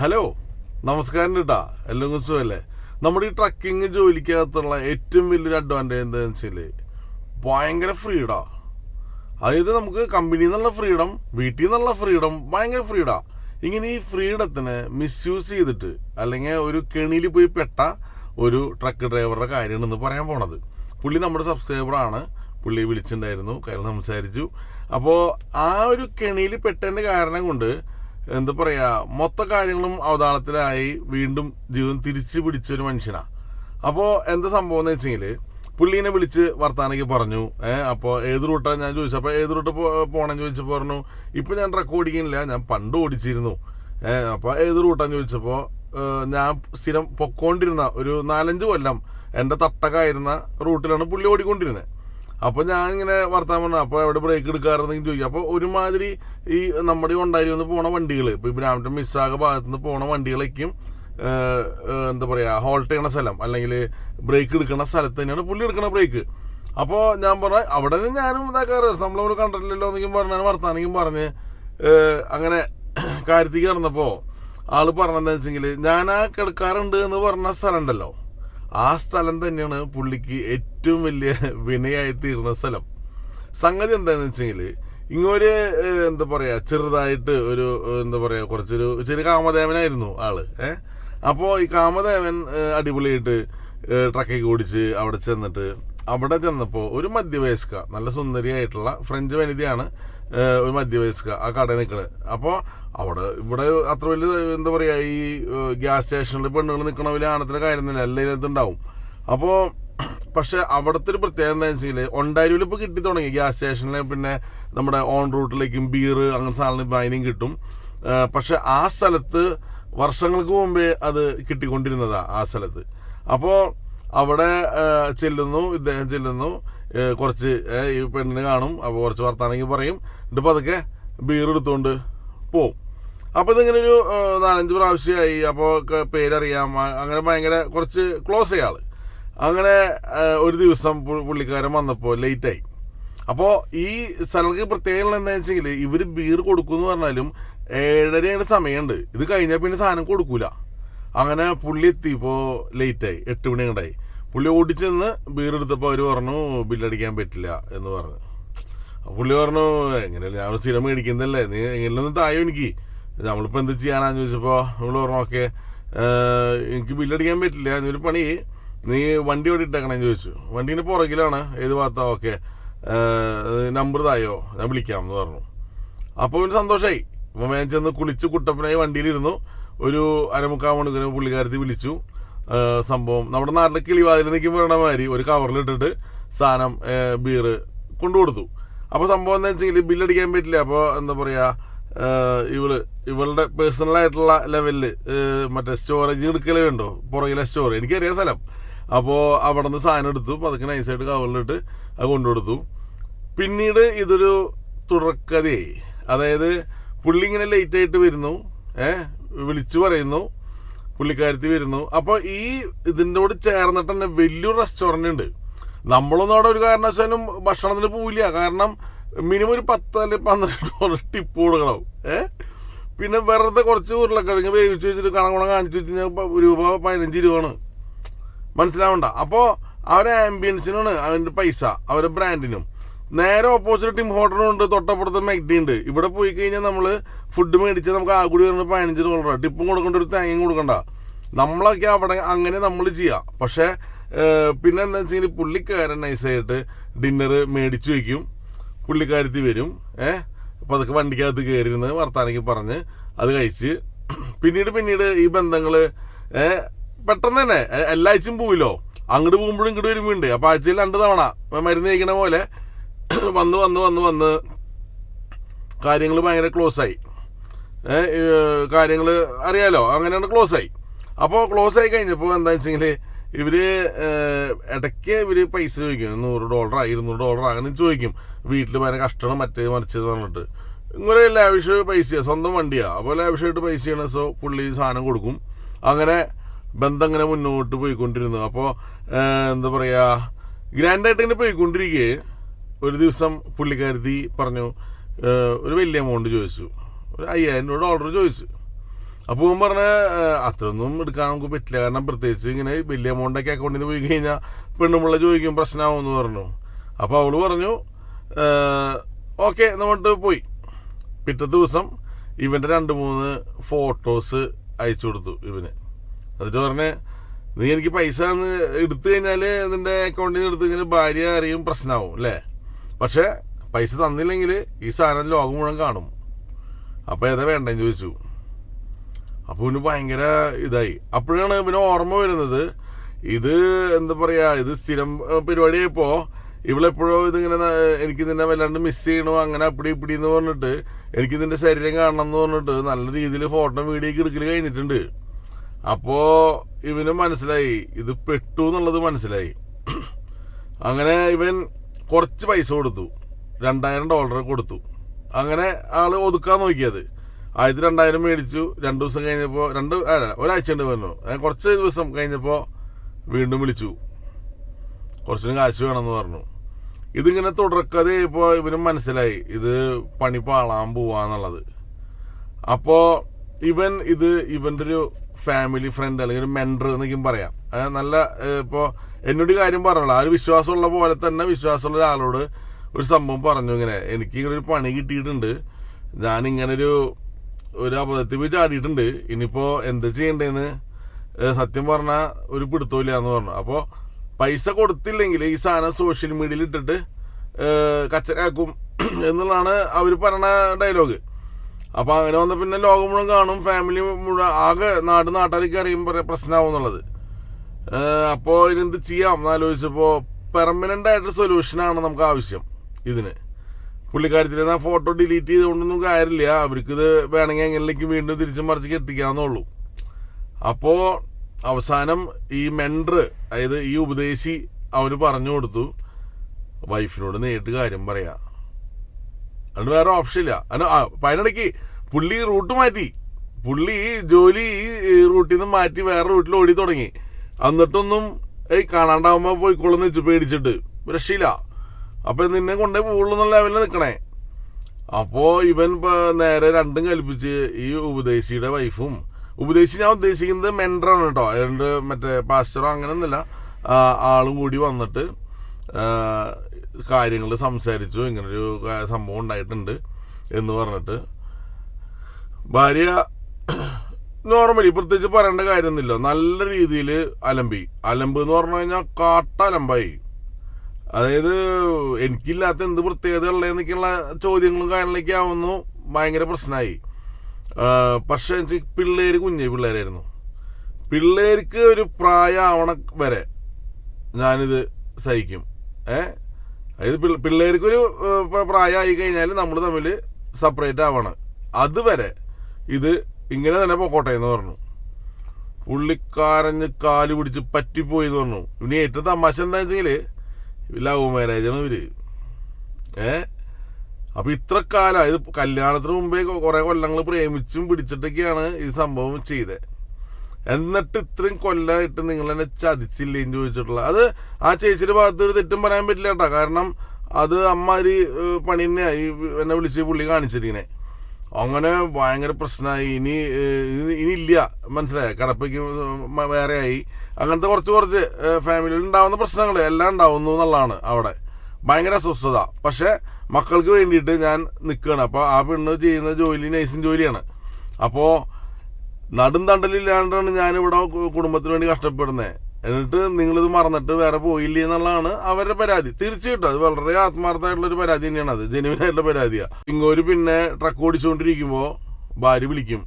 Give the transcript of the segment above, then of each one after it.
Hello നമസ്കാരം കേട്ടാ എല്ലാം സുഖമല്ലേ നമ്മുടെ ഈ ട്രക്കിംഗ് ജോലിക്കകത്തുള്ള ഏറ്റവും വലിയൊരു അഡ്വാന്റേജ് എന്താണെന്ന് വെച്ചാൽ ഭയങ്കര ഫ്രീഡാ അതായത് നമുക്ക് കമ്പനിയിൽ നിന്നുള്ള ഫ്രീഡം വീട്ടിൽ നിന്നുള്ള ഫ്രീഡം ഭയങ്കര ഫ്രീഡാ ഇങ്ങനെ ഈ ഫ്രീഡത്തിന് മിസ്യൂസ് ചെയ്തിട്ട് അല്ലെങ്കിൽ ഒരു കെണിയിൽ പോയി പെട്ട ഒരു ട്രക്ക് ഡ്രൈവറുടെ കാര്യമാണ് ഇന്ന് പറയാൻ പോണത്. പുള്ളി നമ്മുടെ സബ്സ്ക്രൈബറാണ് പുള്ളി വിളിച്ചിട്ടുണ്ടായിരുന്നു. കാര്യം സംസാരിച്ചു. അപ്പോൾ ആ ഒരു കെണിയിൽ പെട്ടതിന്റെ കാരണം കൊണ്ട് എന്താ പറയാ മൊത്ത കാര്യങ്ങളും അവതാളത്തിലായി വീണ്ടും ജീവിതം തിരിച്ചു പിടിച്ച ഒരു മനുഷ്യനാണ് അപ്പോൾ എന്താ സംഭവം എന്ന് വെച്ചെങ്കിൽ പുള്ളീനെ വിളിച്ച് വർത്താനയ്ക്ക് പറഞ്ഞു ഏഹ് അപ്പോൾ ഏത് റൂട്ടാണ് ഞാൻ ചോദിച്ചു അപ്പോൾ ഏത് റൂട്ട് പോകണമെന്ന് ചോദിച്ചപ്പോൾ പറഞ്ഞു ഇപ്പോൾ ഞാൻ ട്രക്ക് ഓടിക്കുന്നില്ല ഞാൻ പണ്ട് ഓടിച്ചിരുന്നു ഏഹ് അപ്പോൾ ഏത് റൂട്ടാന്ന് ചോദിച്ചപ്പോൾ ഞാൻ സ്ഥിരം പൊക്കോണ്ടിരുന്ന ഒരു നാലഞ്ച് കൊല്ലം എന്റെ തട്ടകായിരുന്ന റൂട്ടിലാണ് പുള്ളി ഓടിക്കൊണ്ടിരുന്നത് അപ്പോൾ ഞാൻ ഇങ്ങനെ വർത്താൻ പറഞ്ഞു അപ്പോൾ എവിടെ ബ്രേക്ക് എടുക്കാറെന്നെങ്കിൽ ചോദിക്കും. അപ്പോൾ ഒരുമാതിരി ഈ നമ്മുടെ ഉണ്ടായി വന്ന് പോണ വണ്ടികൾ ഇപ്പോൾ ഈ മിസ്സാക ഭാഗത്ത് നിന്ന് പോണ വണ്ടികളേക്കും എന്താ പറയുക ഹോൾട്ട് ചെയ്യണ സ്ഥലം അല്ലെങ്കിൽ ബ്രേക്ക് എടുക്കണ സ്ഥലത്ത് തന്നെയാണ് പുള്ളി എടുക്കണ ബ്രേക്ക് അപ്പോൾ ഞാൻ പറഞ്ഞ അവിടെ നിന്ന് ഞാനും ഇതാക്കാറ് നമ്മളവിടെ കണ്ടിട്ടില്ലല്ലോ എന്നെങ്കിലും പറഞ്ഞാണ് വർത്താനെങ്കിലും പറഞ്ഞ് അങ്ങനെ കാര്യത്തിൽ കിടന്നപ്പോൾ ആൾ പറഞ്ഞതെന്ന് വെച്ചെങ്കിൽ ഞാൻ ആ കിടക്കാറുണ്ട് എന്ന് പറഞ്ഞ സ്ഥലം ഉണ്ടല്ലോ. ആ സ്ഥലം തന്നെയാണ് പുള്ളിക്ക് ഏറ്റവും വലിയ വിനയായി തീർന്ന സ്ഥലം. സംഗതി എന്താണെന്ന് വെച്ചെങ്കിൽ ഇങ്ങൊരു എന്താ പറയാ ചെറുതായിട്ട് ഒരു എന്താ പറയാ കുറച്ചൊരു ചെറിയ കാമദേവനായിരുന്നു ആൾ ഏഹ് അപ്പോൾ ഈ കാമദേവൻ അടിപൊളിയായിട്ട് ട്രക്കൊക്കെ ഓടിച്ച് അവിടെ ചെന്നിട്ട് അവിടെ ചെന്നപ്പോൾ ഒരു മധ്യവയസ്ക നല്ല സുന്ദരിയായിട്ടുള്ള ഫ്രഞ്ച് വനിതയാണ് ഒരു മധ്യവയസ്ക ആ കടയിൽ നിൽക്കുന്നത് അപ്പോൾ അവിടെ ഇവിടെ അത്ര വലിയ എന്താ പറയുക ഈ ഗ്യാസ് സ്റ്റേഷനിൽ പെണ്ണുകൾ നിൽക്കണ വലിയ ആണത്തിന്റെ കാര്യമൊന്നുമില്ല. എല്ലാത്തിനും ഉണ്ടാവും. അപ്പോൾ പക്ഷെ അവിടുത്തെ ഒരു പ്രത്യേകത എന്താണെന്ന് വെച്ചാൽ ഒണ്ടാരൂരിൽ ഇപ്പോൾ കിട്ടി തുടങ്ങി. ഗ്യാസ് സ്റ്റേഷനിൽ പിന്നെ നമ്മുടെ ഓൺ റൂട്ടിലേക്കും ബീർ അങ്ങനെ സാധനം അതിനും കിട്ടും. പക്ഷെ ആ സ്ഥലത്ത് വർഷങ്ങൾക്ക് മുമ്പേ അത് കിട്ടിക്കൊണ്ടിരുന്നതാണ് ആ സ്ഥലത്ത്. അപ്പോൾ അവിടെ ചെല്ലുന്നു ഇദ്ദേഹം ചെല്ലുന്നു. കുറച്ച് ഈ പെണ്ണിനെ കാണും അപ്പോൾ കുറച്ച് വർത്താണെങ്കിൽ പറയും. എന്നിട്ട് പതുക്കെ ബീർ എടുത്തുകൊണ്ട് പോവും. അപ്പോൾ ഇതിങ്ങനെ ഒരു നാലഞ്ച് പ്രാവശ്യമായി. അപ്പോൾ പേരറിയാം. അങ്ങനെ ഭയങ്കര കുറച്ച് ക്ലോസ് ചെയ്യാൾ അങ്ങനെ ഒരു ദിവസം പുള്ളിക്കാരൻ വന്നപ്പോൾ ലേറ്റായി അപ്പോൾ ഈ സ്ഥലങ്ങൾക്ക് പ്രത്യേകത എന്താണെന്ന് വെച്ചെങ്കിൽ ഇവർ ബീർ കൊടുക്കുമെന്ന് പറഞ്ഞാലും ഏഴരയുടെ സമയമുണ്ട്. ഇത് കഴിഞ്ഞാൽ പിന്നെ സാധനം കൊടുക്കൂല. അങ്ങനെ പുള്ളി എത്തിയപ്പോൾ ലേറ്റായി എട്ട് മണി കണ്ടായി പുള്ളി ഓടിച്ചെന്ന് ബീർ എടുത്തപ്പോൾ അവർ പറഞ്ഞു ബില്ലടിക്കാൻ പറ്റില്ല എന്ന് പറഞ്ഞു. പുള്ളി പറഞ്ഞു എങ്ങനെയല്ല ഞാൻ സ്ഥിരം മേടിക്കുന്നതല്ലേ നീ എങ്ങനെയൊന്നും തായോ എനിക്ക്. നമ്മളിപ്പോൾ എന്ത് ചെയ്യാനാന്ന് ചോദിച്ചപ്പോൾ നമ്മൾ പറഞ്ഞു ഓക്കെ എനിക്ക് ബില്ലടിക്കാൻ പറ്റില്ല നീ ഒരു പണി നീ വണ്ടി ഓടി ഇട്ടേക്കണേന്ന് ചോദിച്ചു. വണ്ടീന്റെ പുറകിലാണ് ഏത് ഭാഗത്താ? Okay number തായോ? ഞാൻ വിളിക്കാം എന്ന് പറഞ്ഞു. അപ്പോൾ ഒരു സന്തോഷമായി അപ്പോൾ ഞാൻ ചെന്ന് കുളിച്ച് കുട്ടപ്പനായി വണ്ടിയിലിരുന്നു. ഒരു അരമുക്കാൽ മണിക്കൂർ പുള്ളിക്കാരത്തി വിളിച്ചു. സംഭവം. നമ്മുടെ നാട്ടിലെ കിളിവാതിൽ പറയണ മാതിരി ഒരു കവറിലിട്ടിട്ട് സാധനം ബീറ് കൊണ്ടുകൊടുത്തു. അപ്പോൾ സംഭവം എന്താ വെച്ചെങ്കിൽ ബില്ലടിക്കാൻ പറ്റില്ല. അപ്പോൾ എന്താ പറയുക ഇവൾ ഇവളുടെ പേഴ്സണൽ ആയിട്ടുള്ള ലെവലിൽ മറ്റേ സ്റ്റോറേജ് എടുക്കലേ ഉണ്ടോ പുറകിലെ സ്റ്റോർ എനിക്കറിയാം സ്ഥലം. അപ്പോൾ അവിടെ നിന്ന് സാധനം എടുത്തു. പതുക്കെ നൈസായിട്ട് കവറിലിട്ട് അത് കൊണ്ടുകൊടുത്തു. പിന്നീട് ഇതൊരു തുടർക്കഥയായി. അതായത് പുള്ളി ഇങ്ങനെ ലേറ്റ് ആയിട്ട് വരുന്നു. ഏഹ് വിളിച്ചു പറയുന്നു. പുള്ളിക്കാരത്തി വരുന്നു. അപ്പോൾ ഈ ഇതിന്റെ കൂടെ ചേർന്നിട്ട് തന്നെ വലിയൊരു റെസ്റ്റോറന്റ് ഉണ്ട്. നമ്മളൊന്നും അവിടെ ഒരു കാരണവശാലും ഭക്ഷണത്തിന് പോവില്ല. കാരണം മിനിമം ഒരു പത്ത് അല്ലെങ്കിൽ പന്ത്രണ്ട് ഡോളർ ടിപ്പ് കൊടുക്കണം. ഏ? പിന്നെ വെറുതെ കുറച്ച് ഉരുളക്കിഴങ്ങ് വേവിച്ച് വെച്ചിട്ട് കണക്കുണം കാണിച്ചു വെച്ച് കഴിഞ്ഞാൽ രൂപ പതിനഞ്ച് രൂപയാണ് മനസ്സിലാവണ്ട? അപ്പോൾ അവരെ ആംബിയൻസിനാണ് അവന്റെ പൈസ അവരുടെ ബ്രാൻഡിനും നേരെ ഓപ്പോസിറ്റ് ടീം ഹോട്ടലുണ്ട് തൊട്ടപ്പുറത്ത് മെഗ്ഡി ഉണ്ട്. ഇവിടെ പോയി കഴിഞ്ഞാൽ നമ്മൾ ഫുഡ് മേടിച്ച് നമുക്ക് ആ കൂടി വരുന്നത് പതിനഞ്ച് ഡോളർ ടിപ്പും കൊടുക്കേണ്ട ഒരു തേങ്ങയും കൊടുക്കണ്ട. നമ്മളൊക്കെ അവിടെ അങ്ങനെ നമ്മൾ ചെയ്യാം. പക്ഷേ പിന്നെ എന്താ വെച്ചാൽ പുള്ളിക്കാരൻ നൈസായിട്ട് ഡിന്നർ മേടിച്ചു വയ്ക്കും പുള്ളിക്കാരത്തി വരും. ഏഹ് അപ്പോൾ അതൊക്കെ വണ്ടിക്കകത്ത് കയറിയിരുന്ന് വർത്താനയ്ക്ക് പറഞ്ഞ് അത് കഴിച്ച്. പിന്നീട് പിന്നീട് ഈ ബന്ധങ്ങൾ പെട്ടെന്ന് തന്നെ എല്ലാ ആഴ്ചയും പോവില്ലോ? അങ്ങോട്ട് പോകുമ്പോഴും ഇങ്ങോട്ട് വരുമ്പോണ്ട് അപ്പോൾ ആഴ്ചയിൽ രണ്ട് തവണ മരുന്ന് കഴിക്കണ പോലെ വന്ന് വന്ന് വന്ന് വന്ന് കാര്യങ്ങൾ ഭയങ്കര ക്ലോസ് ആയി. കാര്യങ്ങൾ അറിയാലോ? അങ്ങനെയാണ് ക്ലോസ് ആയി. അപ്പോൾ ക്ലോസ് ആയി കഴിഞ്ഞപ്പോൾ എന്താ വെച്ചെങ്കിൽ ഇവർ ഇടയ്ക്ക് ഇവർ പൈസ ചോദിക്കും. നൂറ് ഡോളർ ഇരുന്നൂറ് ഡോളർ അങ്ങനെ ചോദിക്കും. വീട്ടിൽ ഭയങ്കര കഷ്ടമാണ് മറ്റേത് മറിച്ചത് പറഞ്ഞിട്ട്. ഇങ്ങനെ ലാവിഷ് പൈസയാണ് സ്വന്തം വണ്ടിയാണ് അപ്പോൾ ലാവിഷായിട്ട് പൈസയാണ് സോ പുള്ളി സാധനം കൊടുക്കും. അങ്ങനെ ബന്ധം അങ്ങനെ മുന്നോട്ട് പോയിക്കൊണ്ടിരുന്നു. അപ്പോൾ എന്താ പറയുക ഗ്രാൻഡായിട്ട് ഇങ്ങനെ പോയിക്കൊണ്ടിരിക്കുകയെ ഒരു ദിവസം പുള്ളിക്കാരത്തി പറഞ്ഞു ഒരു വലിയ എമൗണ്ട് ചോദിച്ചു. ഒരു അയ്യായിരം രൂപ ഡോളർ ചോദിച്ചു. അപ്പോൾ പറഞ്ഞ അത്രയൊന്നും എടുക്കാൻ നമുക്ക് പറ്റില്ല. കാരണം പ്രത്യേകിച്ച് ഇങ്ങനെ വലിയ എമൗണ്ടൊക്കെ അക്കൗണ്ടിൽ നിന്ന് പോയി കഴിഞ്ഞാൽ പെണ്ണുമുള്ള ചോദിക്കും പ്രശ്നമാവുമെന്ന് പറഞ്ഞു. അപ്പോൾ അവൾ പറഞ്ഞു ഓക്കെ എന്നിട്ട് പോയി. പിറ്റത്തെ ദിവസം ഇവന്റെ രണ്ട് മൂന്ന് ഫോട്ടോസ് അയച്ചു കൊടുത്തു ഇവന്. എന്നിട്ട് പറഞ്ഞ് നീ എനിക്ക് പൈസ എടുത്തു കഴിഞ്ഞാൽ നിന്റെ അക്കൗണ്ടിൽ നിന്ന് എടുത്തു കഴിഞ്ഞാൽ ഭാര്യ അറിയും പ്രശ്നമാവും അല്ലേ? പക്ഷേ പൈസ തന്നില്ലെങ്കിൽ ഈ സാധനം ലോകം മുഴുവൻ കാണും. അപ്പോൾ ഏതാ വേണ്ടെന്ന് ചോദിച്ചു. അപ്പോൾ ഇവന് ഭയങ്കര ഇതായി. അപ്പോഴാണ് ഇവന് ഓർമ്മ വരുന്നത് ഇത് എന്താ പറയുക ഇത് സ്ഥിരം പരിപാടി പരിപാടിയായപ്പോൾ ഇവളെപ്പോഴോ ഇതിങ്ങനെ എനിക്ക് നിന്നെ വല്ലാണ്ട് മിസ് ചെയ്യണോ അങ്ങനെ അപ്പടി ഇപ്പിടി എന്ന് പറഞ്ഞിട്ട് എനിക്ക് നിന്റെ ശരീരം കാണണം എന്ന് പറഞ്ഞിട്ട് നല്ല രീതിയിൽ ഫോട്ടോ വീഡിയോ ഒക്കെ എടുക്കൽ കഴിഞ്ഞിട്ടുണ്ട്. അപ്പോൾ ഇവന് മനസ്സിലായി ഇത് പെട്ടു എന്നുള്ളത് മനസ്സിലായി. അങ്ങനെ ഇവൻ കുറച്ച് പൈസ കൊടുത്തു. രണ്ടായിരം ഡോളർ കൊടുത്തു. അങ്ങനെ ആൾ ഒതുക്കാൻ നോക്കിയത്. ആദ്യത്തെ രണ്ടായിരം മേടിച്ചു. രണ്ട് ദിവസം കഴിഞ്ഞപ്പോൾ രണ്ട് അല്ല ഒരാഴ്ച ഉണ്ട് പറഞ്ഞു കുറച്ച് ദിവസം കഴിഞ്ഞപ്പോൾ വീണ്ടും വിളിച്ചു. കുറച്ചും കാശ് വേണമെന്ന് പറഞ്ഞു. ഇതിങ്ങനെ തുടർക്കഥ ഇപ്പോൾ ഇവനും മനസ്സിലായി. ഇത് പണി പാളാൻ പോവാന്നുള്ളത്. അപ്പോൾ ഇവൻ ഇത് ഇവന്റെ ഒരു ഫാമിലി ഫ്രണ്ട് അല്ലെങ്കിൽ ഒരു മെൻഡർ എന്നൊക്കെയും പറയാം. നല്ല ഇപ്പോൾ എന്നോട് കാര്യം പറഞ്ഞല്ലോ ആ ഒരു വിശ്വാസമുള്ള പോലെ തന്നെ വിശ്വാസമുള്ള ഒരാളോട് ഒരു സംഭവം പറഞ്ഞു ഇങ്ങനെ. എനിക്ക് ഇങ്ങനെ ഒരു പണി കിട്ടിയിട്ടുണ്ട്. ഞാൻ ഇങ്ങനെ ഒരു അബദ്ധത്തിൽ പോയി ചാടിയിട്ടുണ്ട്. ഇനിയിപ്പോൾ എന്ത് ചെയ്യണ്ടേന്ന് സത്യം പറഞ്ഞാൽ ഒരു പിടുത്തമില്ല എന്ന് പറഞ്ഞു. അപ്പോൾ പൈസ കൊടുത്തില്ലെങ്കിൽ ഈ സാധനം സോഷ്യൽ മീഡിയയിൽ ഇട്ടിട്ട് കച്ചരാക്കും എന്നുള്ളതാണ് അവർ പറഞ്ഞ ഡയലോഗ് അപ്പൊ അങ്ങനെ വന്ന പിന്നെ ലോകം മുഴുവൻ കാണും ഫാമിലി മുഴുവൻ ആകെ നാട് നാട്ടുകാർക്ക് അറിയും പറയാം പ്രശ്നമാവും എന്നുള്ളത്. അപ്പോൾ ഇതിനെന്ത് ചെയ്യാം എന്ന് ആലോചിച്ചപ്പോൾ പെർമനന്റ് ആയിട്ട് സൊല്യൂഷനാണ് നമുക്ക് ആവശ്യം ഇതിന്. പുള്ളിക്കാരത്തിൽ ആ ഫോട്ടോ ഡിലീറ്റ് ചെയ്തുകൊണ്ടൊന്നും കാര്യമില്ല. അവർക്ക് ഇത് വേണമെങ്കിൽ എങ്ങനെയൊക്കെ വീണ്ടും തിരിച്ചും മറിച്ചേക്ക് എത്തിക്കാവുന്നുള്ളൂ അപ്പോൾ അവസാനം ഈ മെൻഡർ അതായത് ഈ ഉപദേശി അവന് പറഞ്ഞു കൊടുത്തു. വൈഫിനോട് നേരിട്ട് കാര്യം പറയാ. അതുകൊണ്ട് വേറെ ഓപ്ഷൻ ഇല്ല. അതിനിടയ്ക്ക് പുള്ളി റൂട്ട് മാറ്റി. പുള്ളി ജോലി ഈ റൂട്ടിൽ നിന്ന് മാറ്റി വേറെ റൂട്ടിൽ ഓടി തുടങ്ങി. എന്നിട്ടൊന്നും ഈ കാണാണ്ടാവുമ്പോ പോയിക്കോളെന്ന് വെച്ച് പേടിച്ചിട്ട്. രക്ഷയില്ല. അപ്പൊ നിന്നെ കൊണ്ടേ പോകുള്ളൂ എന്നുള്ള ലെവലിൽ നിൽക്കണേ അപ്പോൾ ഇവൻ നേരെ രണ്ടും കൽപ്പിച്ച് ഈ ഉപദേശിയുടെ വൈഫും ഉപദേശി ഞാൻ ഉദ്ദേശിക്കുന്നത് മെൻഡറാണ് കേട്ടോ അതുകൊണ്ട് മറ്റേ പാസ്റ്ററോ അങ്ങനെയൊന്നുമില്ല. ആളും കൂടി വന്നിട്ട് കാര്യങ്ങൾ സംസാരിച്ചു. ഇങ്ങനൊരു സംഭവം ഉണ്ടായിട്ടുണ്ട് എന്ന് പറഞ്ഞിട്ട്. ഭാര്യ നോർമലി പ്രത്യേകിച്ച് പറയേണ്ട കാര്യമൊന്നുമില്ല. നല്ല രീതിയിൽ അലമ്പി. അലമ്പ് എന്ന് പറഞ്ഞു കഴിഞ്ഞാൽ കാട്ടലമ്പായി അതായത് എനിക്കില്ലാത്ത എന്ത് പ്രത്യേകത ഉള്ളതെന്നൊക്കെയുള്ള ചോദ്യങ്ങളും കാര്യങ്ങളിലേക്ക് ആവുന്നു. ഭയങ്കര പ്രശ്നമായി. പക്ഷെ പിള്ളേർ കുഞ്ഞ് പിള്ളേരായിരുന്നു. പിള്ളേർക്ക് ഒരു പ്രായമാവണ വരെ ഞാനിത് സഹിക്കും. ഏ? അതായത് പിള്ള- പിള്ളേർക്കൊരു പ്രായമായി കഴിഞ്ഞാൽ നമ്മൾ തമ്മിൽ സെപ്പറേറ്റ് ആവണം. അതുവരെ ഇത് ഇങ്ങനെ തന്നെ പൊക്കോട്ടെ എന്ന് പറഞ്ഞു. പുള്ളിക്കാരഞ്ഞ് കാൽ പിടിച്ച് പറ്റിപ്പോയി എന്ന് പറഞ്ഞു. ഇനി ഏറ്റവും തമാശ എന്താ വെച്ചെങ്കിൽ ലവ് മാരേജാണ് ഇവർ. ഏ? അപ്പൊ ഇത്ര കാലം ഇത് കല്യാണത്തിന് മുമ്പേ കുറെ കൊല്ലങ്ങൾ പ്രേമിച്ചും പിടിച്ചിട്ടൊക്കെയാണ് ഈ സംഭവം ചെയ്തത് എന്നിട്ട് ഇത്രയും കൊല്ലമായിട്ട് നിങ്ങൾ എന്നെ ചതിച്ചില്ലേ എന്ന് ചോദിച്ചിട്ടുള്ള അത് ആ ചേച്ചിയുടെ ഭാഗത്ത് ഒരു തെറ്റും പറയാൻ പറ്റില്ല കേട്ടോ. കാരണം അത് അമ്മാരി പണി തന്നെയായി എന്നെ വിളിച്ച് പുള്ളി കാണിച്ചിരിക്കണേ. അങ്ങനെ ഭയങ്കര പ്രശ്നമായി. ഇനി ഇനി ഇല്ല. മനസ്സിലായ? കടപ്പയ്ക്ക് വേറെയായി. അങ്ങനത്തെ കുറച്ച് കുറച്ച് ഫാമിലിയിൽ ഉണ്ടാവുന്ന പ്രശ്നങ്ങൾ എല്ലാം ഉണ്ടാവുന്നു എന്നുള്ളതാണ് അവിടെ. ഭയങ്കര അസ്വസ്ഥത. പക്ഷേ മക്കൾക്ക് വേണ്ടിയിട്ട് ഞാൻ നിൽക്കുകയാണ് അപ്പോൾ ആ പെണ്ണ് ചെയ്യുന്ന ജോലി നൈസിൻ ജോലിയാണ്. അപ്പോൾ നടും തണ്ടലില്ലാണ്ടാണ് ഞാനിവിടെ കുടുംബത്തിന് വേണ്ടി കഷ്ടപ്പെടുന്നത് എന്നിട്ട് നിങ്ങളിത് മറന്നിട്ട് വേറെ പോയില്ലേ എന്നുള്ളതാണ് അവരുടെ പരാതി. തീർച്ചയായിട്ടും അത് വളരെ ആത്മാർത്ഥമായിട്ടുള്ള ഒരു പരാതി തന്നെയാണ് അത്. ജെനുവിൻ ആയിട്ടുള്ള പരാതിയാണ് ഇങ്ങോര് പിന്നെ ട്രക്ക് ഓടിച്ചുകൊണ്ടിരിക്കുമ്പോൾ ഭാര്യ വിളിക്കും.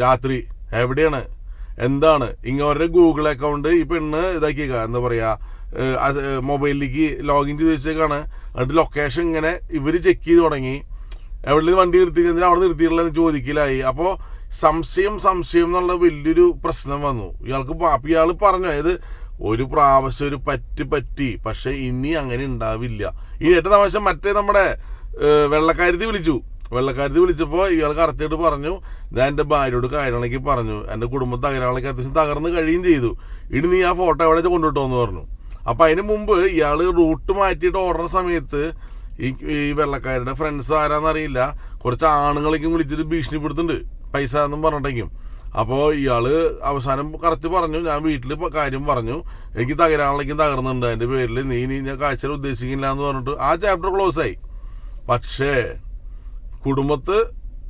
രാത്രി എവിടെയാണ്? എന്താണ്? ഇങ്ങോരുടെ ഗൂഗിൾ അക്കൗണ്ട് ഈ പെണ്ണ് ഇതാക്കിയേക്ക. എന്താ പറയാ ഏഹ്, അത്, ഏഹ്, മൊബൈലിലേക്ക് ലോഗിൻ ചെയ്ത് വെച്ചേക്കാണ്. എന്നിട്ട് ലൊക്കേഷൻ ഇങ്ങനെ ഇവർ ചെക്ക് ചെയ്ത് തുടങ്ങി. എവിടെ വണ്ടി നിർത്തി കഴിഞ്ഞാൽ അവിടെ നിർത്തിയിട്ടുള്ളതെന്ന് ചോദിക്കലായി? അപ്പോൾ സംശയം സംശയം എന്നുള്ള വലിയൊരു പ്രശ്നം വന്നു. ഇയാൾക്ക് ഇയാൾ പറഞ്ഞു അതായത് ഒരു പ്രാവശ്യം ഒരു പറ്റി പറ്റി പക്ഷെ ഇനി അങ്ങനെ ഉണ്ടാവില്ല. ഈ ഏറ്റവും താമസം മറ്റേ നമ്മുടെ വെള്ളക്കാരത്തി വിളിച്ചു. വെള്ളക്കാരത്തി വിളിച്ചപ്പോൾ ഇയാൾ കറക്റ്റായിട്ട് പറഞ്ഞു ഞാൻ എന്റെ ഭാര്യയോട് കാര്യങ്ങളൊക്കെ പറഞ്ഞു. എന്റെ കുടുംബം തകരാളൊക്കെ അത്യാവശ്യം തകർന്ന് കഴിയുകയും ചെയ്തു. ഇനി നീ ആ ഫോട്ടോ എവിടെ കൊണ്ടുവിട്ടോ എന്ന് പറഞ്ഞു. അപ്പം അതിന് മുമ്പ് ഇയാൾ റൂട്ട് മാറ്റിയിട്ട് ഓടുന്ന സമയത്ത് ഈ ഈ വെള്ളക്കാരുടെ ഫ്രണ്ട്സ് ആരാന്നറിയില്ല കുറച്ച് ആണുങ്ങളേക്കും വിളിച്ചിട്ട് ഭീഷണിപ്പെടുത്തുന്നുണ്ട്. പൈസ എന്നും പറഞ്ഞിട്ടേക്കും. അപ്പോൾ ഇയാൾ അവസാനം കറക്റ്റ് പറഞ്ഞു ഞാൻ വീട്ടിൽ കാര്യം പറഞ്ഞു. എനിക്ക് തകരാനുള്ളേക്കും തകർന്നുണ്ട് എന്റെ പേരിൽ നീ നീ ഞാൻ കാഴ്ച ഉദ്ദേശിക്കില്ല എന്ന് പറഞ്ഞിട്ട് ആ ചാപ്റ്റർ ക്ലോസ് ആയി. പക്ഷേ കുടുംബത്ത്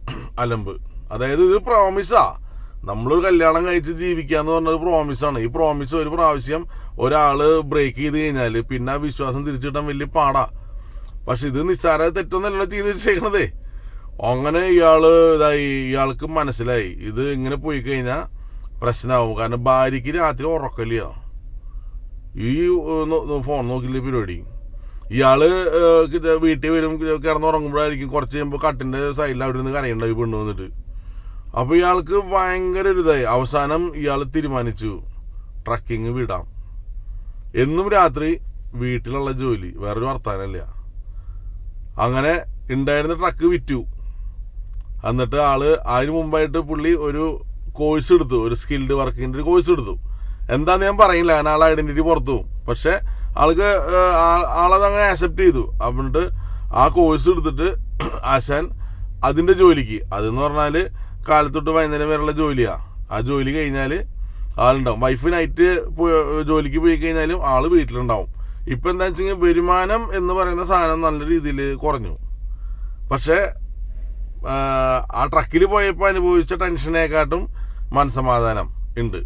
അലമ്പ്. അതായത് ഇത് പ്രോമിസാ നമ്മളൊരു കല്യാണം കഴിച്ച് ജീവിക്കുക എന്ന് പറഞ്ഞൊരു പ്രോമിസാണ് ഈ പ്രോമിസ് ഒരു പ്രാവശ്യം ഒരാൾ ബ്രേക്ക് ചെയ്ത് കഴിഞ്ഞാൽ പിന്നെ ആ വിശ്വാസം തിരിച്ചിട്ടാൻ വലിയ പാടാ. പക്ഷെ ഇത് നിസ്സാര തെറ്റൊന്നല്ലോ ചെയ്ത് വെച്ചേക്കണതേ. അങ്ങനെ ഇയാൾ ഇതായി ഇയാൾക്ക് മനസ്സിലായി. ഇത് ഇങ്ങനെ പോയി കഴിഞ്ഞാൽ പ്രശ്നമാവും കാരണം ഭാര്യയ്ക്ക് രാത്രി ഉറക്കല്ല ഈ ഫോൺ നോക്കില്ല പരിപാടി? ഇയാൾ വീട്ടിൽ വരും കിടന്നുറങ്ങുമ്പോഴായിരിക്കും. കുറച്ച് കഴിയുമ്പോൾ കട്ടിന്റെ സൈഡിൽ അവിടെ നിന്ന് കരയുണ്ടായി പെണ്ണു വന്നിട്ട്. അപ്പോൾ ഇയാൾക്ക് ഭയങ്കര ഒരു ഇതായി. അവസാനം ഇയാൾ തീരുമാനിച്ചു ട്രക്കിങ് വിടാം. എന്നും രാത്രി വീട്ടിലുള്ള ജോലി വേറൊരു വർത്താനല്ല. അങ്ങനെ ഉണ്ടായിരുന്ന ട്രക്ക് വിറ്റു. എന്നിട്ട് ആൾ അതിന് മുമ്പായിട്ട് പുള്ളി ഒരു കോഴ്സ് എടുത്തു ഒരു സ്കിൽഡ് വർക്കിന്റെ ഒരു കോഴ്സ് എടുത്തു. എന്താന്ന് ഞാൻ പറയില്ല കാരണം ആളെ ഐഡന്റിറ്റി പുറത്തു പോകും. പക്ഷെ ആൾക്ക് ആളത് അങ്ങനെ ആക്സെപ്റ്റ് ചെയ്തു. അപ്പോൾ ആ കോഴ്സ് എടുത്തിട്ട് ആശാൻ അതിന്റെ ജോലിക്ക് അതെന്ന് പറഞ്ഞാൽ കാലത്തൊട്ട് വൈകുന്നേരം വരെയുള്ള ജോലിയാ. ആ ജോലി കഴിഞ്ഞാൽ ആളുണ്ടാവും. വൈഫ് നൈറ്റ് ജോലിക്ക് പോയി കഴിഞ്ഞാലും ആൾ വീട്ടിലുണ്ടാവും. ഇപ്പൊ എന്താ വെച്ചാൽ വരുമാനം എന്ന് പറയുന്ന സാധനം നല്ല രീതിയിൽ കുറഞ്ഞു. പക്ഷേ ആ ട്രക്കിൽ പോയപ്പോൾ അനുഭവിച്ച ടെൻഷനേക്കാട്ടും മനസമാധാനം ഉണ്ട്.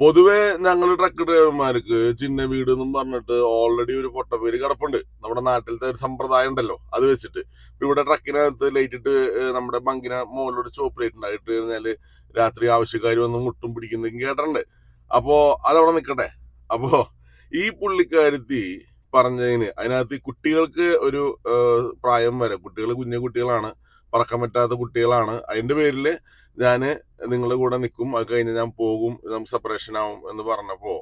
പൊതുവെ ഞങ്ങൾ ട്രക്ക് ഡ്രൈവർമാർക്ക് ചിന്ന വീട് എന്നും പറഞ്ഞിട്ട് ഓൾറെഡി ഒരു പൊട്ടപ്പേര് കിടപ്പുണ്ട്. നമ്മുടെ നാട്ടിലത്തെ ഒരു സമ്പ്രദായം ഉണ്ടല്ലോ അത് വെച്ചിട്ട്. ഇവിടെ ട്രക്കിനകത്ത് ലൈറ്റ് ഇട്ട് നമ്മുടെ ബങ്കിന മുകളിലൊരു ചോപ്പ് ലൈറ്റ് ഉണ്ടായിട്ട് കഴിഞ്ഞാൽ രാത്രി ആവശ്യക്കാർ വന്ന് മുട്ടും പിടിക്കുന്നതും കേട്ടിട്ടുണ്ട്. അപ്പോ അതവിടെ നിൽക്കട്ടെ അപ്പോ ഈ പുള്ളിക്കാരുത്തി പറഞ്ഞതിന് അതിനകത്ത് കുട്ടികൾക്ക് ഒരു പ്രായം വരെ കുട്ടികൾ കുഞ്ഞു കുട്ടികളാണ് പറക്കാൻ പറ്റാത്ത കുട്ടികളാണ്. അതിന്റെ പേരിൽ ഞാൻ നിങ്ങളുടെ കൂടെ നിൽക്കും അത് കഴിഞ്ഞ് ഞാൻ പോകും. നമുക്ക് സെപ്പറേഷൻ ആവും എന്ന് പറഞ്ഞപ്പോ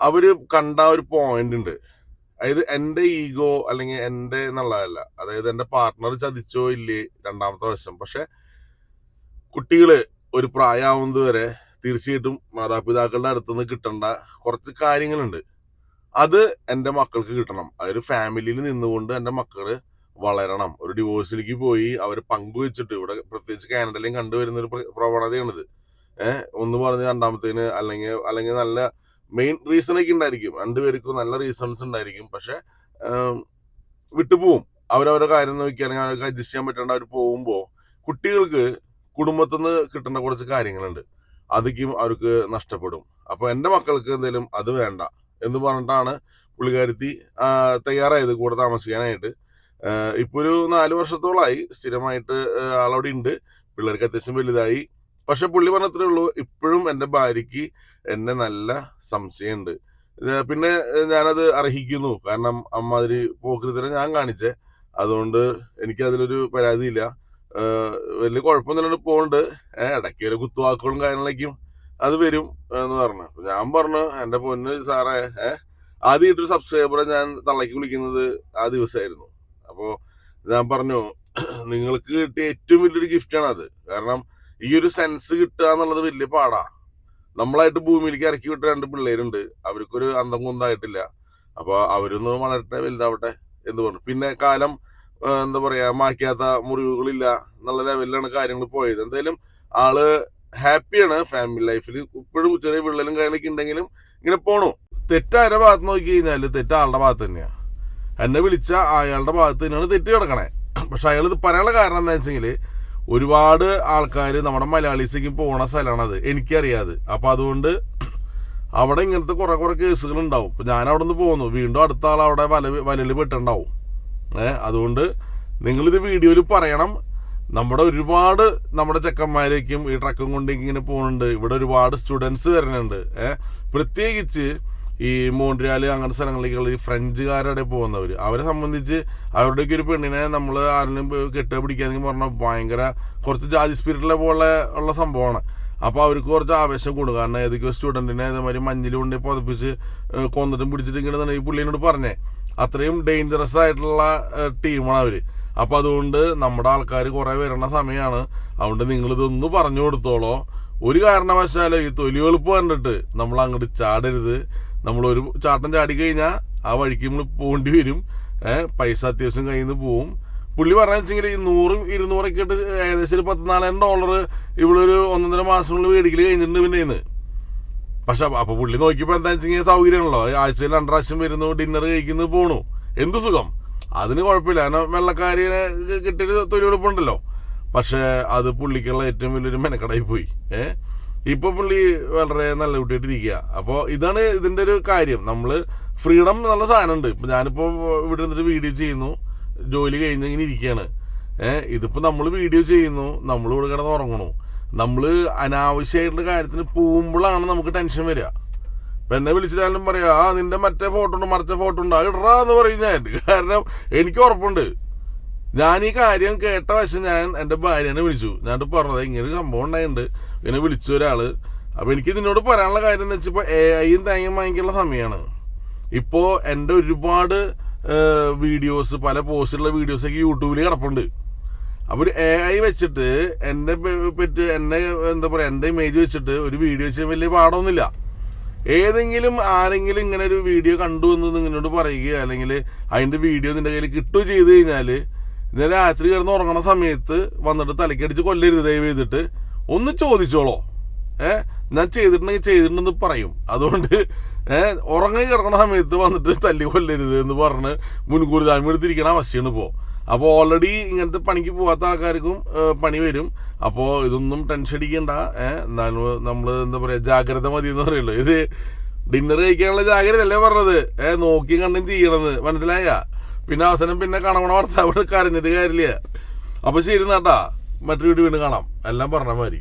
അവർ കണ്ട ഒരു പോയിന്റ് ഉണ്ട് അതായത് എന്റെ ഈഗോ അല്ലെങ്കിൽ എന്റെ എന്നുള്ളതല്ല. അതായത് എന്റെ പാർട്ട്ണർ ചതിച്ചോ ഇല്ലേ രണ്ടാമത്തെ വശം. പക്ഷെ കുട്ടികൾ ഒരു പ്രായമാവുന്നത് വരെ തീർച്ചയായിട്ടും മാതാപിതാക്കളുടെ അടുത്തുനിന്ന് കിട്ടേണ്ട കുറച്ച് കാര്യങ്ങളുണ്ട്. അത് എന്റെ മക്കൾക്ക് കിട്ടണം. അതൊരു ഫാമിലിയിൽ നിന്നുകൊണ്ട് എന്റെ മക്കൾ വളരണം. ഒരു ഡിവോഴ്സിലേക്ക് പോയി അവർ പങ്കുവെച്ചിട്ട്. ഇവിടെ പ്രത്യേകിച്ച് കാനഡയിലും കണ്ടുവരുന്ന ഒരു പ്ര- പ്രവണതയാണിത്. ഏഹ് ഒന്ന് പറഞ്ഞ് രണ്ടാമത്തേന് അല്ലെങ്കിൽ അല്ലെങ്കിൽ നല്ല മെയിൻ റീസൺ ഒക്കെ ഉണ്ടായിരിക്കും. രണ്ടുപേർക്കും നല്ല റീസൺസ് ഉണ്ടായിരിക്കും. പക്ഷെ വിട്ടുപോകും അവരവരുടെ കാര്യം നോക്കി അല്ലെങ്കിൽ അവർക്ക് അഡ്ജസ്റ്റ് ചെയ്യാൻ പറ്റാണ്ട് അവർ പോകുമ്പോൾ കുട്ടികൾക്ക് കുടുംബത്തിൽ നിന്ന് കിട്ടേണ്ട കുറച്ച് കാര്യങ്ങളുണ്ട്. അതിക്കും അവർക്ക് നഷ്ടപ്പെടും. അപ്പൊ എന്റെ മക്കൾക്ക് എന്തെങ്കിലും അത് വേണ്ട എന്ന് പറഞ്ഞിട്ടാണ് പുള്ളിക്കാരത്തി തയ്യാറായത് കൂടെ താമസിക്കാനായിട്ട്. ഇപ്പൊ ഒരു നാല് വർഷത്തോളമായി സ്ഥിരമായിട്ട് ആളവിടെ ഉണ്ട് പിള്ളേർക്ക് അത്യാവശ്യം വലുതായി. പക്ഷെ പുള്ളി പറഞ്ഞത്രേ ഉള്ളൂ ഇപ്പോഴും എന്റെ ഭാര്യയ്ക്ക് എന്നെ നല്ല സംശയമുണ്ട് പിന്നെ ഞാനത് അർഹിക്കുന്നു. കാരണം അമ്മാതിരി പോക്കൃതരം ഞാൻ കാണിച്ചേ. അതുകൊണ്ട് എനിക്ക് അതിലൊരു പരാതിയില്ല. വലിയ കുഴപ്പമൊന്നുമില്ലാണ്ട് പോകുന്നുണ്ട് ഇടയ്ക്ക് ഒരു കുത്തുവാക്കുകളും കാര്യങ്ങളൊക്കെയും അത് വരും എന്ന് പറഞ്ഞു. ഞാൻ പറഞ്ഞു എന്റെ പൊന്ന് സാറേ ഏഹ് ആദ്യമായിട്ടൊരു സബ്സ്ക്രൈബറെ ഞാൻ തള്ളക്കി വിളിക്കുന്നത് ആ ദിവസമായിരുന്നു. അപ്പോ ഞാൻ പറഞ്ഞു നിങ്ങൾക്ക് കിട്ടിയ ഏറ്റവും വലിയൊരു ഗിഫ്റ്റാണ് അത്. കാരണം ഈ ഒരു സെൻസ് കിട്ടുക എന്നുള്ളത് വലിയ പാടാ. നമ്മളായിട്ട് ഭൂമിയിലേക്ക് ഇറക്കി വിട്ട രണ്ട് പിള്ളേരുണ്ട്. അവർക്കൊരു അന്തം കുന്തായിട്ടില്ല അപ്പൊ അവരൊന്ന് വളരട്ടെ വലുതാവട്ടെ എന്ന് പറഞ്ഞു. പിന്നെ കാലം എന്താ പറയാ മാക്കാത്ത മുറിവുകളില്ല എന്നുള്ള ലെവലിലാണ് കാര്യങ്ങൾ പോയത്. എന്തായാലും ആൾ ഹാപ്പിയാണ്. ഫാമിലി ലൈഫിൽ ഇപ്പോഴും ചെറിയ വിള്ളലും കാര്യങ്ങളൊക്കെ ഉണ്ടെങ്കിലും ഇങ്ങനെ പോണു. തെറ്റാരുടെ ഭാഗത്ത് നോക്കി കഴിഞ്ഞാൽ തെറ്റ് ആളുടെ ഭാഗത്ത് തന്നെയാ. എന്നെ വിളിച്ച അയാളുടെ ഭാഗത്ത് തന്നെയാണ് തെറ്റ് കിടക്കണേ. പക്ഷെ അയാൾ ഇത് പറയാനുള്ള കാരണം എന്താ വെച്ചെങ്കിൽ ഒരുപാട് ആൾക്കാർ നമ്മുടെ മലയാളീസേക്ക് പോണ സ്ഥലമാണത് എനിക്കറിയാതെ. അപ്പം അതുകൊണ്ട് അവിടെ ഇങ്ങനത്തെ കുറെ കുറെ കേസുകൾ ഉണ്ടാവും. ഇപ്പം ഞാൻ അവിടെ നിന്ന് പോകുന്നു വീണ്ടും അടുത്ത ആൾ അവിടെ വല വലയിൽ പെട്ടുണ്ടാവും ഏഹ് അതുകൊണ്ട് നിങ്ങളിത് വീഡിയോയിൽ പറയണം. നമ്മുടെ ഒരുപാട് നമ്മുടെ ചെക്കന്മാരേക്കും ഈ ട്രക്കും കൊണ്ട് ഇങ്ങനെ പോകുന്നുണ്ട് ഇവിടെ ഒരുപാട് സ്റ്റുഡൻസ് വരുന്നുണ്ട്. ഏഹ് പ്രത്യേകിച്ച് ഈ മോണ്ട്രിയാൽ അങ്ങനത്തെ സ്ഥലങ്ങളിലേക്കുള്ള ഈ ഫ്രഞ്ചുകാരുടെ പോകുന്നവർ അവരെ സംബന്ധിച്ച് അവരുടെയൊക്കെ ഒരു പെണ്ണിനെ നമ്മൾ ആരെങ്കിലും കെട്ടുക പിടിക്കാന്നെങ്കിൽ പറഞ്ഞാൽ ഭയങ്കര കുറച്ച് ജാതി സ്പിരിറ്റിലെ പോലെ ഉള്ള സംഭവമാണ്. അപ്പോൾ അവർക്ക് കുറച്ച് ആവേശം കൂടും. കാരണം ഏതൊക്കെയോ സ്റ്റുഡന്റിനെ ഇതേമാതിരി മഞ്ഞിൽ കൊണ്ട് പതിപ്പിച്ച് കൊന്നിട്ടും പിടിച്ചിട്ട് ഇങ്ങനെ ഈ പുള്ളിനോട് പറഞ്ഞേ. അത്രയും ഡേഞ്ചറസ് ആയിട്ടുള്ള ടീമാണ് അവർ. അപ്പോൾ അതുകൊണ്ട് നമ്മുടെ ആൾക്കാർ കുറെ വരണ സമയമാണ് അതുകൊണ്ട് നിങ്ങൾ ഇതൊന്നും പറഞ്ഞു കൊടുത്തോളോ. ഒരു കാരണവശാലും ഈ തൊലി വെളുപ്പ് കണ്ടിട്ട് നമ്മൾ അങ്ങോട്ട് ചാടരുത്. നമ്മൾ ഒരു ചാട്ടം ചാടി കഴിഞ്ഞാൽ ആ വഴിക്ക് നമ്മൾ പോകേണ്ടി വരും. പൈസ അത്യാവശ്യം കയ്യിൽ നിന്ന് പോവും. പുള്ളി പറഞ്ഞു വെച്ചെങ്കിൽ ഈ നൂറും ഇരുന്നൂറൊക്കെ ഇട്ട് ഏകദേശം ഒരു പത്ത് നാലായിരം ഡോളർ ഇവിടെ ഒരു ഒന്നൊന്നര മാസത്തിനുള്ളിൽ മേടിക്കൽ കഴിഞ്ഞിട്ടുണ്ട് പിന്നെ ഇന്ന്. പക്ഷെ അപ്പൊ പുള്ളി നോക്കിയപ്പോൾ എന്താ വെച്ചാൽ സൗകര്യമാണല്ലോ. ആഴ്ചയിൽ രണ്ട് പ്രാവശ്യം വരുന്നു ഡിന്നർ കഴിക്കുന്നു പോണു. എന്ത് സുഖം? അതിന് കുഴപ്പമില്ല. കാരണം വെള്ളക്കാരിനെ കിട്ടിയൊരു തൊഴിലെടുപ്പുണ്ടല്ലോ. പക്ഷേ അത് പുള്ളിക്കുള്ള ഏറ്റവും വലിയൊരു മെനക്കടായി പോയി. ഏ? ഇപ്പൊ പുള്ളി വളരെ നല്ല കുട്ടിയായിട്ടിരിക്കുക അപ്പോൾ ഇതാണ് ഇതിന്റെ ഒരു കാര്യം. നമ്മൾ ഫ്രീഡം നല്ല സാധനമുണ്ട് ഇപ്പൊ ഞാനിപ്പോ ഇവിടെ നിന്നിട്ട് വീഡിയോ ചെയ്യുന്നു. ജോലി കഴിഞ്ഞ് ഇങ്ങനെ ഇരിക്കുകയാണ് ഏഹ് ഇതിപ്പോ നമ്മൾ വീഡിയോ ചെയ്യുന്നു. നമ്മൾ ഇവിടെ കിടന്ന് ഉറങ്ങണു. നമ്മൾ അനാവശ്യമായിട്ടുള്ള കാര്യത്തിന് പോകുമ്പോഴാണ് നമുക്ക് ടെൻഷൻ വരിക ഇപ്പൊ എന്നെ വിളിച്ചിട്ടാലും പറയാ ആ നിന്റെ മറ്റേ ഫോട്ടോ ഉണ്ട് മറിച്ച ഫോട്ടോ ഉണ്ട്. അത് ഇടറാ എന്ന് കാരണം എനിക്ക് ഉറപ്പുണ്ട്. ഞാൻ ഈ കാര്യം കേട്ട വശം ഞാൻ എന്റെ ഭാര്യനെ വിളിച്ചു. ഞാൻ പറഞ്ഞത് ഇങ്ങനെ ഒരു സംഭവം ഉണ്ടായിട്ടുണ്ട്. ഇങ്ങനെ വിളിച്ചു ഒരാൾ. അപ്പൊ എനിക്ക് നിന്നോട് പറയാനുള്ള കാര്യം എന്ന് വെച്ചപ്പോ എ ഐയും തേങ്ങയും വാങ്ങിക്കാനുള്ള സമയമാണ് ഇപ്പോ എന്റെ ഒരുപാട് വീഡിയോസ് പല പോസ്റ്റുള്ള വീഡിയോസൊക്കെ യൂട്യൂബിൽ കിടപ്പുണ്ട്. അപ്പോൾ ഒരു എ ഐ വെച്ചിട്ട് എന്നെ പെ- പറ്റി എന്നെ എന്താ പറയുക എന്റെ ഇമേജ് വെച്ചിട്ട് ഒരു വീഡിയോ ചെയ്യാൻ വലിയ പാടൊന്നുമില്ല. ഏതെങ്കിലും ആരെങ്കിലും ഇങ്ങനെ ഒരു വീഡിയോ കണ്ടു എന്ന് നിങ്ങളോട് പറയുകയോ അല്ലെങ്കിൽ അതിന്റെ വീഡിയോ നിന്റെ കയ്യിൽ കിട്ടുകയോ ചെയ്ത് കഴിഞ്ഞാൽ ഇന്നലെ രാത്രി കിടന്ന് ഉറങ്ങണ സമയത്ത് വന്നിട്ട് തലക്കടിച്ച് കൊല്ലരുത് ദയവ് ചെയ്തിട്ട്. ഒന്ന് ചോദിച്ചോളോ. ഏ? ഞാൻ ചെയ്തിട്ടുണ്ടെങ്കിൽ ചെയ്തിട്ടുണ്ടെന്ന് പറയും. അതുകൊണ്ട് ഏഹ് ഉറങ്ങി കിടക്കണ സമയത്ത് വന്നിട്ട് തല്ലി കൊല്ലരുത് എന്ന് പറഞ്ഞ് മുൻകൂർ ജാമ്യം എടുത്തിരിക്കണ അവസ്ഥയാണ് ഇപ്പോൾ അപ്പോൾ ഓൾറെഡി ഇങ്ങനത്തെ പണിക്ക് പോകാത്ത ആൾക്കാർക്കും പണി വരും. അപ്പോൾ ഇതൊന്നും ടെൻഷൻ അടിക്കണ്ട. ഏഹ് എന്നാലും നമ്മൾ എന്താ പറയുക ജാഗ്രത മതി എന്ന് പറയുള്ളൂ ഇത് ഡിന്നർ കഴിക്കാനുള്ള ജാഗ്രത അല്ലേ പറഞ്ഞത്? ഏഹ് നോക്കി കണ്ടും ചെയ്യണമെന്ന് മനസ്സിലായ? പിന്നെ അവസാനം പിന്നെ കണവണ വർത്താവ് കരഞ്ഞിട്ട് കാര്യമില്ല. അപ്പോൾ ശരി നട്ടാ മറ്റൊരു വീട് വീണ്ടും കാണാം. എല്ലാം പറഞ്ഞ മാതിരി.